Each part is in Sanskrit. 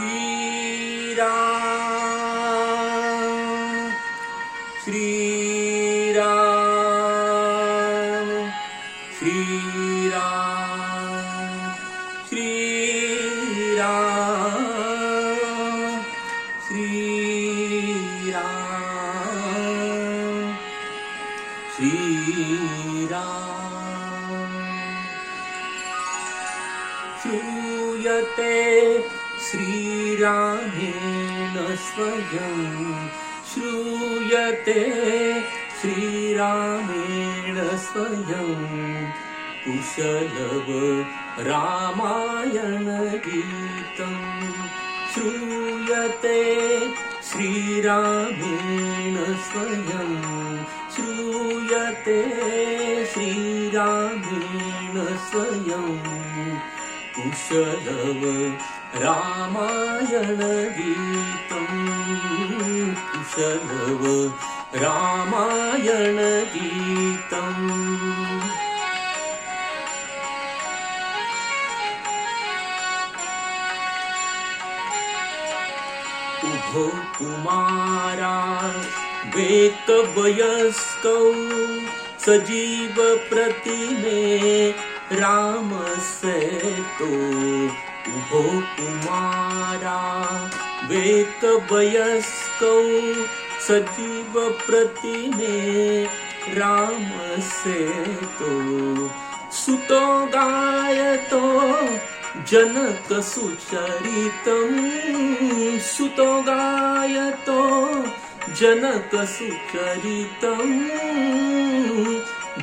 श्रीराम श्रीराम श्रीराम श्रीराम श्रीराम श्रूयते श्रीरामेण स्वयं श्रूयते श्रीरामेण स्वयं कुशलव रामायणगीतम् श्रूयते श्रीरामेण स्वयं श्रूयते श्रीरामेण स्वयं कुशलव रामायणगीतम् कुशलव रामायणगीतम् उभो कुमारा वेकवयस्कौ सजीव प्रतिमे रामसेतो उभो कुमारा। वेकवयस्कौ सजीव प्रतिमे रामसेतो सुतो गायतो जनकसुचरितं सुतो गायतो जनकसुचरितम्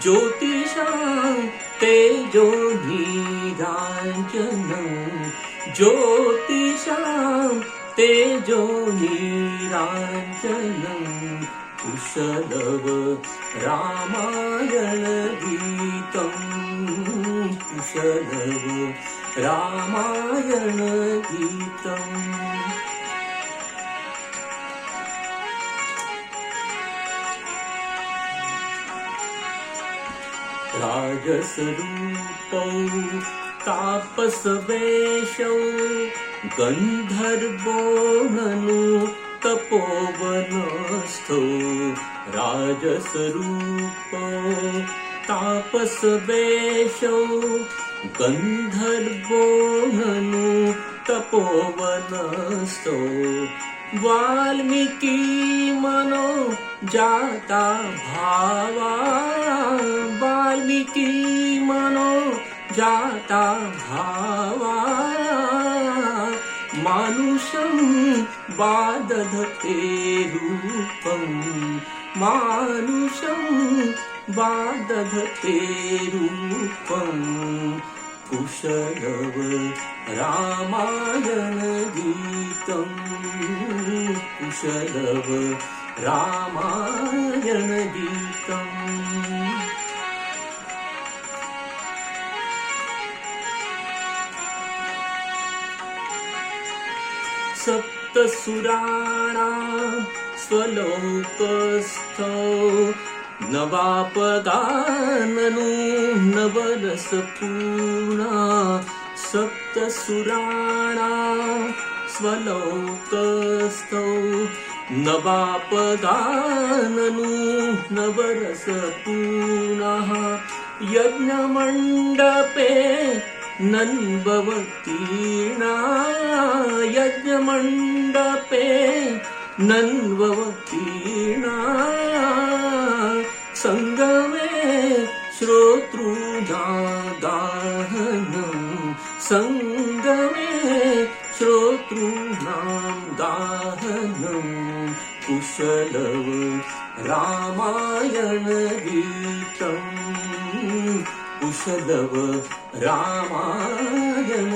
ज्योतिषां तेजो नीराञ्जनं ज्योतिषां तेजो नीराञ्जनं कुशलव रामायणगीतम् कुशलव रामायणगीतम् राजसरूपौ तापसवेशौ गन्धर्वो ननु तपोवनस्थौ राजसरूपौ तापसवेशौ गन्धर्वो ननु तपोवनस्थौ वाल्मीकि मनो जाता भावा मनो जाता भावा। मानुषं वादधते रूपं। मानुषं वादधते रूपम् कुशलव रामायणगीतम् कुशलव रामायणगीतम् सप्तसुराणां स्वलोकस्थौ नवापदाननु नवरसपूर्णा सप्तसुराणां स्वलोकस्थौ नवापदाननु नवरसपूर्णः यज्ञमण्डपे नन्ववतीर्णा यज्ञमण्डपे नन्ववतीर्णा सङ्गमे श्रोतॄणादाहनं सङ्गमे श्रोतॄणां दाहनं कुशलव रामायणगीतम् कुशलव रामायण